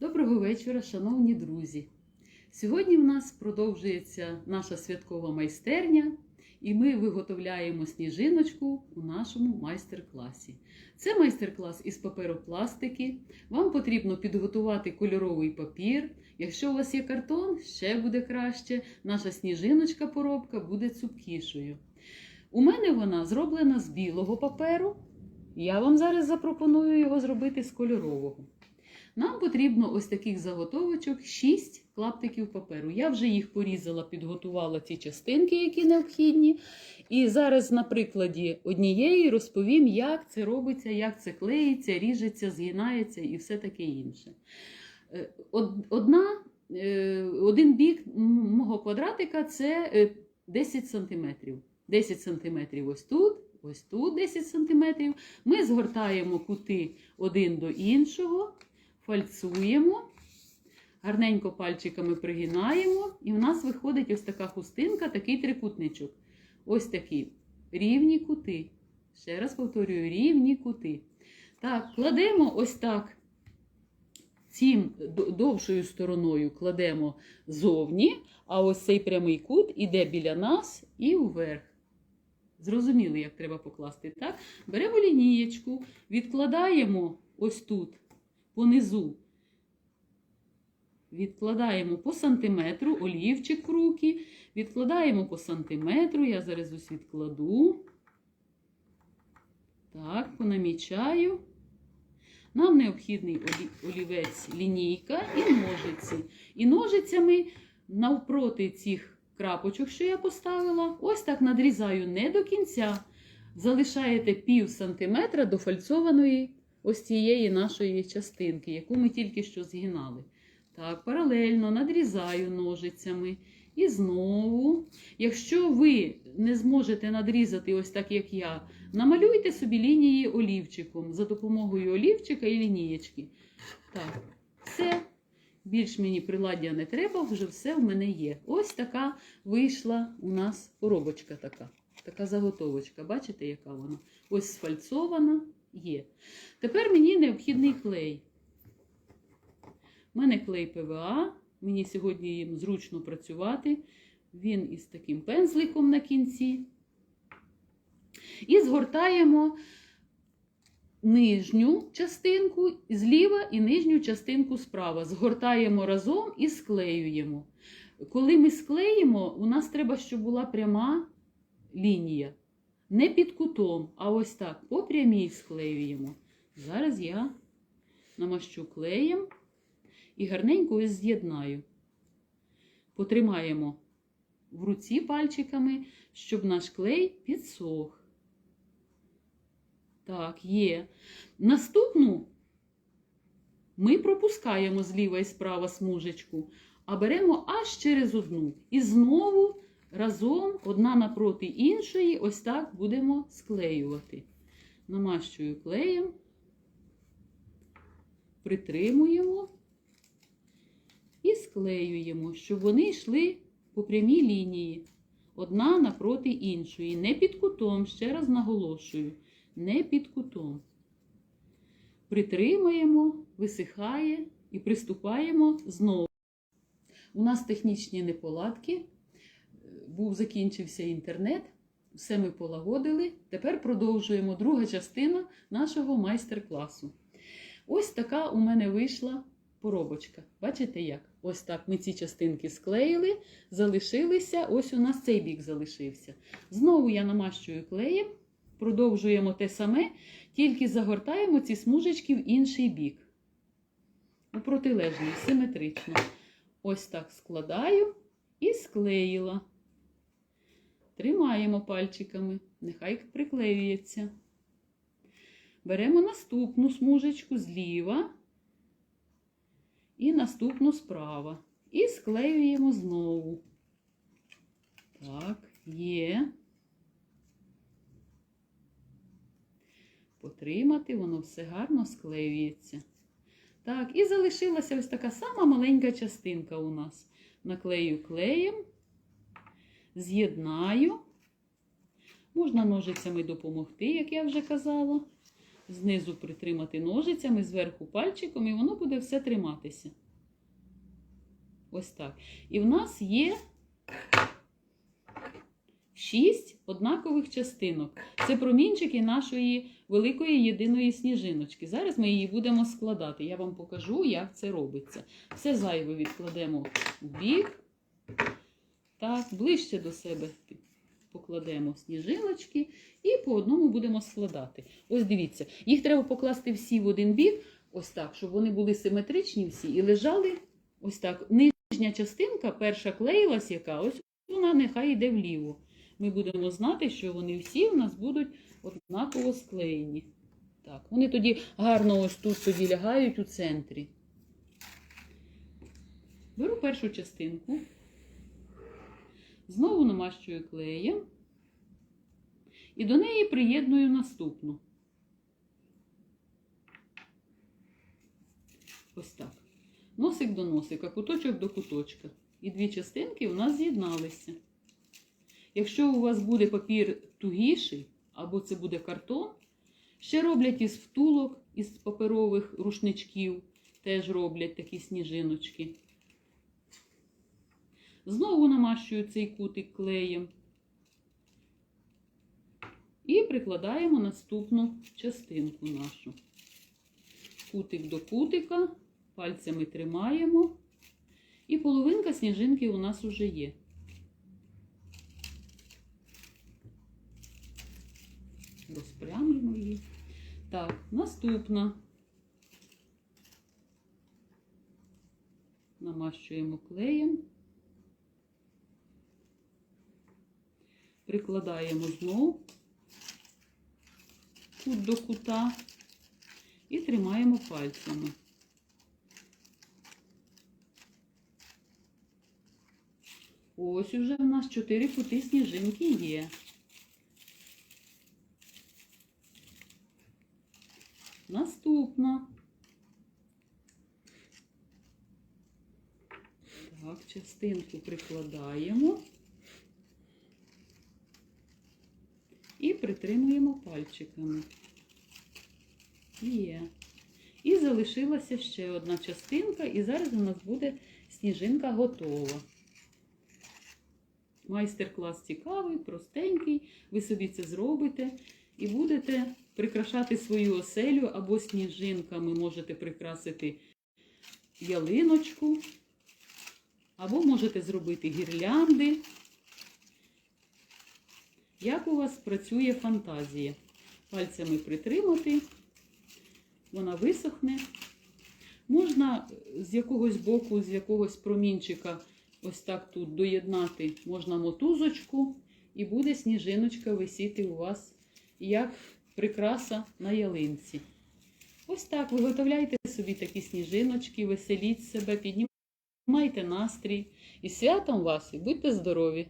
Доброго вечора, шановні друзі! Сьогодні в нас продовжується наша святкова майстерня, і ми виготовляємо сніжиночку у нашому майстер-класі. Це майстер-клас із паперопластики. Вам потрібно підготувати кольоровий папір. Якщо у вас є картон, ще буде краще. Наша сніжиночка-поробка буде цупкішою. У мене вона зроблена з білого паперу. Я вам зараз запропоную його зробити з кольорового. Нам потрібно ось таких заготовочок 6 клаптиків паперу. Я вже їх порізала, підготувала ці частинки, які необхідні. І зараз на прикладі однієї розповім, як це робиться, як це клеїться, ріжеться, згинається і все таке інше. Е, Одна, е, один бік мого квадратика це е, 10 см. 10 см ось тут, ось тут 10 см. Ми згортаємо кути один до іншого фальцуємо, гарненько пальчиками пригинаємо, і в нас виходить ось така хустинка, такий трикутничок. Ось такі рівні кути. Ще раз повторюю, рівні кути. Так, кладемо ось так. Цим довшою стороною кладемо зовні, а ось цей прямий кут іде біля нас і вверх. Зрозуміли, як треба покласти, так? Беремо лінієчку, відкладаємо ось тут понизу відкладаємо по сантиметру, олівчик в руки, відкладаємо по сантиметру, я зараз ось відкладу. Так, понамічаю. Нам необхідний олівець, лінійка і ножиці. І ножицями навпроти цих крапочок, що я поставила, ось так надрізаю не до кінця. Залишаєте пів сантиметра до фальцованої ось цієї нашої частинки, яку ми тільки що згинали. Так, паралельно надрізаю ножицями. І знову, якщо ви не зможете надрізати ось так, як я, намалюйте собі лінії олівчиком за допомогою олівчика і лінієчки. Так, все. Більш мені приладдя не треба, вже все в мене є. Ось така вийшла у нас коробочка така. Така заготовочка. Бачите, яка вона? Ось сфальцована є. Тепер мені необхідний клей. У мене клей ПВА. Мені сьогодні їм зручно працювати. Він із таким пензликом на кінці. І згортаємо нижню частинку зліва і нижню частинку справа. Згортаємо разом і склеюємо. Коли ми склеїмо, у нас треба, щоб була пряма лінія. Не під кутом, а ось так, по прямій склеюємо. Зараз я намащу клеєм і гарненько ось з'єднаю. Потримаємо в руці пальчиками, щоб наш клей підсох. Так, є. Наступну ми пропускаємо зліва і справа смужечку, а беремо аж через одну. І знову разом, одна напроти іншої, ось так будемо склеювати. Намащую клеєм, притримуємо і склеюємо, щоб вони йшли по прямій лінії, одна напроти іншої. Не під кутом, ще раз наголошую, не під кутом. Притримуємо, висихає і приступаємо знову. У нас технічні неполадки. Був закінчився інтернет, все ми полагодили. Тепер продовжуємо друга частина нашого майстер-класу. Ось така у мене вийшла поробочка. Бачите як? Ось так ми ці частинки склеїли, залишилися. Ось у нас цей бік залишився. Знову я намащую клеєм, продовжуємо те саме, тільки загортаємо ці смужечки в інший бік. У протилежний, симетрично. Ось так складаю і склеїла. Тримаємо пальчиками, нехай приклеюється. Беремо наступну смужечку зліва і наступну справа. І склеюємо знову. Так, є. Потримати, воно все гарно склеюється. Так, і залишилася ось така сама маленька частинка у нас. Наклею клеєм, з'єднаю. Можна ножицями допомогти, як я вже казала. знизу притримати ножицями, зверху пальчиком, і воно буде все триматися. Ось так. І в нас є шість однакових частинок. Це промінчики нашої великої єдиної сніжиночки. Зараз ми її будемо складати. Я вам покажу, як це робиться. Все зайве відкладемо в бік. Так, ближче до себе покладемо сніжиночки і по одному будемо складати. Ось дивіться, їх треба покласти всі в один бік, ось так, щоб вони були симетричні всі і лежали ось так. Нижня частинка, перша клеїлась, яка, ось вона нехай йде вліво. Ми будемо знати, що вони всі у нас будуть однаково склеєні. Так, вони тоді гарно ось тут тоді лягають у центрі. Беру першу частинку. Знову намащую клеєм. І до неї приєдную наступну. Ось так. Носик до носика, куточок до куточка. І дві частинки у нас з'єдналися. Якщо у вас буде папір тугіший, або це буде картон, ще роблять із втулок, із паперових рушничків, теж роблять такі сніжиночки. Знову намащую цей кутик клеєм. І прикладаємо наступну частинку нашу. Кутик до кутика, пальцями тримаємо. І половинка сніжинки у нас вже є. Розпрямлюємо її. Так, наступна. Намащуємо клеєм. Прикладаємо знову кут до кута і тримаємо пальцями. Ось уже в нас чотири кути сніжинки є. Наступна. Так, частинку прикладаємо і притримуємо пальчиками. Є. І залишилася ще одна частинка, і зараз у нас буде сніжинка готова. Майстер-клас цікавий, простенький. Ви собі це зробите і будете прикрашати свою оселю або сніжинками можете прикрасити ялиночку, або можете зробити гірлянди. Як у вас працює фантазія? Пальцями притримати, вона висохне. Можна з якогось боку, з якогось промінчика, ось так тут доєднати, можна мотузочку, і буде сніжиночка висіти у вас як прикраса на ялинці. Ось так виготовляйте собі такі сніжиночки, веселіть себе, піднімайте настрій. І святом вас і будьте здорові!